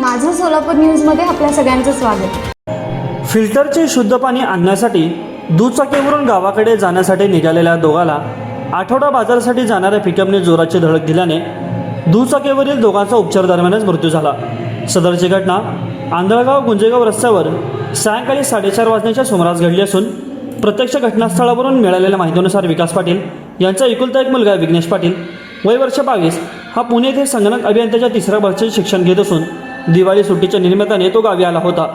माझं सोलापूर न्यूजमध्ये आपल्या सगळ्यांचं स्वागत. फिल्टरचे शुद्ध पाणी आणण्यासाठी दुचाकीवरून गावाकडे जाण्यासाठी निघालेल्या दोघाला आठवडा बाजारासाठी जाणाऱ्या पिकअपने जोराची धडक दिल्याने दुचाकीवरील दोघांचा उपचार दरम्यानच मृत्यू झाला. सदरची घटना आंधळगाव गुंजेगाव रस्त्यावर सायंकाळी साडेचार वाजण्याच्या सुमारास घडली असून प्रत्यक्ष घटनास्थळावरून मिळालेल्या माहितीनुसार विकास पाटील यांचा एकुलता एक मुलगा विघ्नेश पाटील वय वर्ष बावीस हा पुणे येथे संगणक अभियंत्याच्या तिसऱ्या वर्षाचे शिक्षण घेत असून दिवाळी सुट्टीच्या निमित्ताने तो गावी आला होता.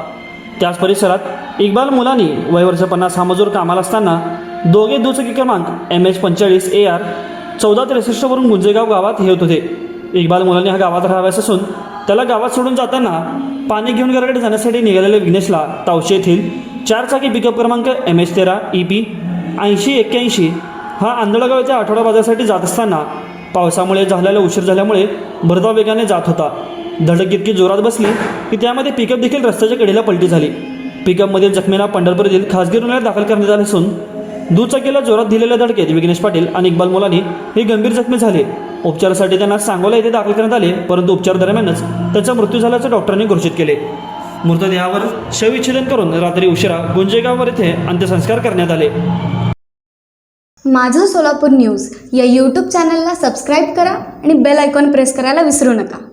त्याच परिसरात इक्बाल मुलानी वयवर्ष पन्नास हा मजूर कामाला असताना दोघे दुचाकी क्रमांक एम एच पंचेचाळीस ए आर चौदा त्रेसष्टवरून गुंजेगाव गावात येत होते. इक्बाल मुलानी हा गावात राहाव्यास असून त्याला गावात सोडून जाताना पाणी घेऊन घराकडे जाण्यासाठी निघालेल्या विघ्नेशला तावशे येथील चार चाकी पिकअप क्रमांक एम एच तेरा ई पी ऐंशी एक्क्याऐंशी हा आंधळगाव येथे आठवडा बाजारासाठी जात असताना पावसामुळे झालेला उशीर झाल्यामुळे भरधाव वेगाने जात होता. धडक इतकी जोरात बसली की त्यामध्ये पिकअप देखील रस्त्याच्या कडेला पलटी झाली. पिकअपमधील जखमींना पंढरपूर येथील खासगी रुग्णालयात दाखल करण्यात आले असून दुचाकीला जोरात दिलेल्या धडकेत विघ्नेश पाटील आणि इक्बाल मुलानी हे गंभीर जखमी झाले. उपचारासाठी त्यांना सांगोला येथे दाखल करण्यात आले परंतु उपचार दरम्यानच त्याचा मृत्यू झाल्याचं डॉक्टरांनी घोषित केले. मृतदेहावर शवविच्छेदन करून रात्री उशिरा गुंजेगाववर येथे अंत्यसंस्कार करण्यात आले. माझं सोलापूर न्यूज या यूट्यूब चॅनलला सबस्क्राईब करा आणि बेल आयकॉन प्रेस करायला विसरू नका.